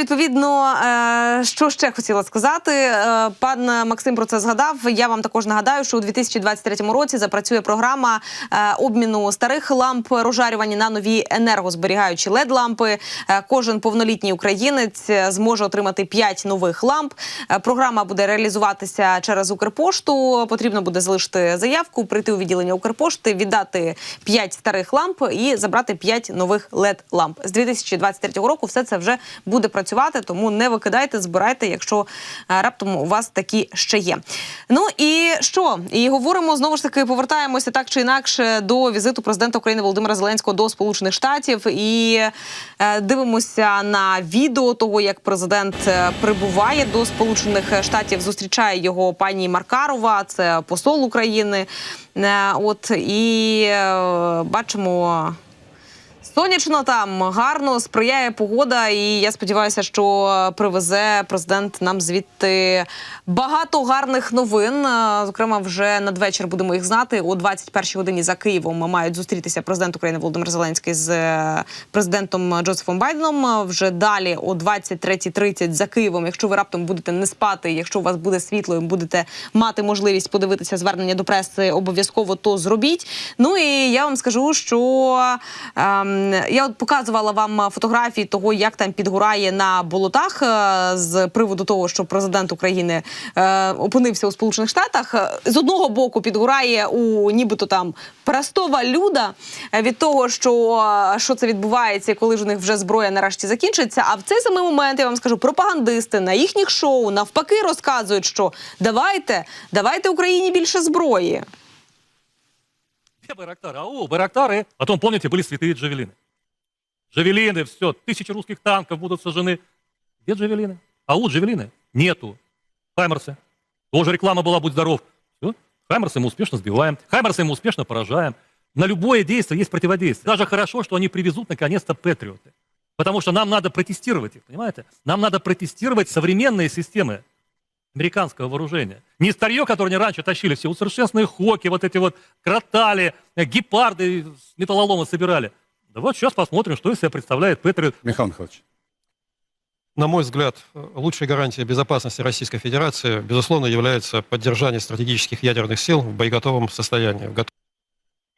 відповідно, е, що ще хотіла сказати, Е, пан Максим про це згадав. Я вам також нагадаю, що у 2023 році запрацює програма е, обміну старих ламп розжарювання на нові енергозберігаючі led лампи. Кожен повнолітній українець зможе отримати 5 нових ламп. Програма буде реалізуватися через Укрпошту. Потрібно буде залишити заявку, прийти у відділення Укрпошти, віддати 5 старих ламп і забрати 5 нових led ламп. З 2023 року все це вже буде працювати, тому не викидайте, збирайте, якщо е, раптом у вас такі ще є. Ну і що? І говоримо знову ж таки, повертаємося так чи інакше до візиту президента України Володимира Зеленського до Сполучених Штатів і е, дивимося на відео того, як президент е, прибуває до Сполучених Штатів. Зустрічає його пані Маркарова, це посол України. От і бачимо. Сонячно там гарно сприяє погода, і я сподіваюся, що привезе президент нам звідти багато гарних новин. Е, Зокрема, вже надвечір будемо їх знати. О 21-й годині за Києвом мають зустрітися президент України Володимир Зеленський з е, президентом Джозефом Байденом. Е, Вже далі о 23.30 за Києвом. Якщо ви раптом будете не спати, якщо у вас буде світло, і будете мати можливість подивитися звернення до преси, обов'язково то зробіть. Ну і я вам скажу, що ем, я от показувала вам фотографії того, як там підгорає на болотах е, з приводу того, що президент України е, опинився у Сполучених Штатах. З одного боку підгорає у нібито там простого люда е, від того, що, що це відбувається, коли ж у них вже зброя нарешті закінчиться. А в цей самий момент я вам скажу, пропагандисти на їхніх шоу навпаки розказують, що давайте, давайте Україні більше зброї. Где Байрактары? Ау, Байрактары. Потом, помните, были святые джавелины. Джавелины, все, тысячи русских танков будут сожжены. Где джавелины? Ау, джавелины? Нету. Хаймерсы. Тоже реклама была, будь здоров. Все. Хаймерсы мы успешно сбиваем. Хаймерсы мы успешно поражаем. На любое действие есть противодействие. Даже хорошо, что они привезут наконец-то Патриоты. Потому что нам надо протестировать их, понимаете? Нам надо протестировать современные системы американского вооружения. Не старье, которое они раньше тащили, все усовершенствованные хоки, вот эти вот кротали, э, гепарды с металлолома собирали. Да вот сейчас посмотрим, что из себя представляет Патриот. Михаил Михайлович. На мой взгляд, лучшей гарантией безопасности Российской Федерации, безусловно, является поддержание стратегических ядерных сил в боеготовом состоянии.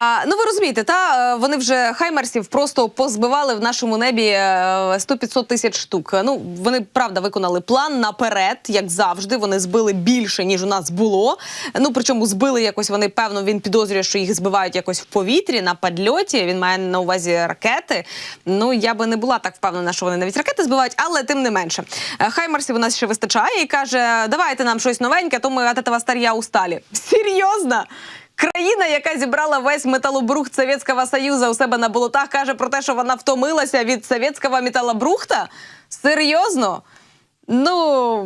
А, ну ви розумієте, та е, вони вже хаймерсів просто позбивали в нашому небі е, 100-500 тисяч штук. Ну вони правда виконали план наперед, як завжди. Вони збили більше ніж у нас було. Ну причому збили якось. Вони певно він підозрює, що їх збивають якось в повітрі на падльоті. Він має на увазі ракети. Ну я би не була так впевнена, що вони навіть ракети збивають, але тим не менше. Е, Хаймерсів у нас ще вистачає і каже: давайте нам щось новеньке, то ми от этого стар'я усталі. Серйозно? Країна, яка зібрала весь металобрухт Совєтського Союзу у себе на болотах, каже про те, що вона втомилася від совєтського металобрухта? Серйозно? Ну,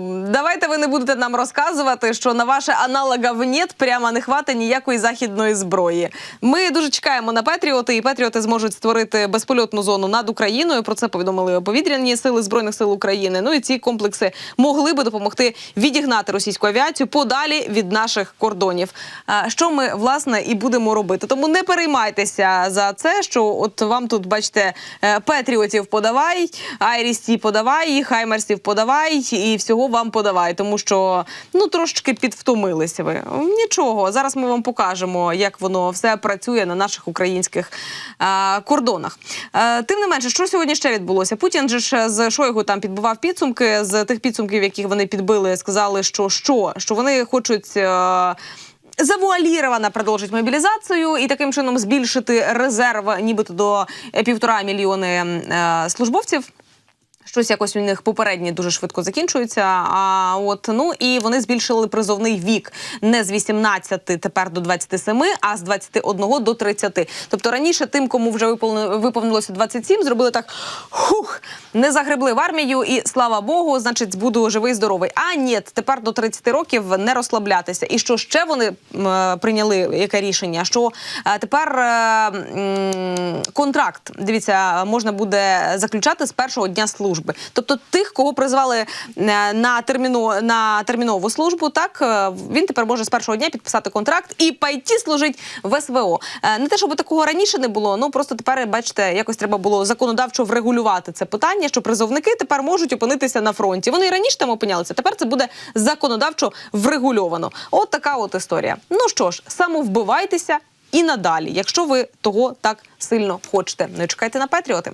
ви не будете нам розказувати, що на ваше аналогов нет, прямо не хватить ніякої західної зброї. Ми дуже чекаємо на Петріоти, і Петріоти зможуть створити безпольотну зону над Україною. Про це повідомили повітряні сили збройних сил України. Ну і ці комплекси могли би допомогти відігнати російську авіацію подалі від наших кордонів. Що ми власне і будемо робити? Тому не переймайтеся за це, що от вам тут бачите е, Петріотів подавай, Айрісті подавай, Хаймерсів подавай і всього вам подавай, тому що ну трошечки підвтомилися ви. Нічого, зараз ми вам покажемо, як воно все працює на наших українських е, кордонах. Е, тим не менше, що сьогодні ще відбулося? Путін же ж з Шойгу там підбивав підсумки. З тих підсумків, яких вони підбили, сказали, що що, що вони хочуть. Е, Завуаліровано продовжить мобілізацію і таким чином збільшити резерв, нібито до півтора мільйони е, службовців. Щось якось у них попередні дуже швидко закінчується. А от ну і вони збільшили призовний вік не з 18 тепер до 27, а з 21 до 30. Тобто раніше тим, кому вже виповни- виповнилося 27, зробили так хух, не загребли в армію, і слава Богу, значить, буду живий, здоровий. А ні, тепер до 30 років не розслаблятися. І що ще вони е, прийняли яке рішення? Що е, тепер е, контракт дивіться можна буде заключати з першого дня служби. Служби. Тобто тих, кого призвали е, на терміно на термінову службу, так е, він тепер може з першого дня підписати контракт і пайті служить в СВО. Е, Не те, щоб такого раніше не було. Ну просто тепер, бачите, якось треба було законодавчо врегулювати це питання, що призовники тепер можуть опинитися на фронті. Вони і раніше там опинялися. Тепер це буде законодавчо врегульовано. От така от історія. Ну що ж, самовбивайтеся і надалі, якщо ви того так сильно хочете. Не чекайте на Петріоти.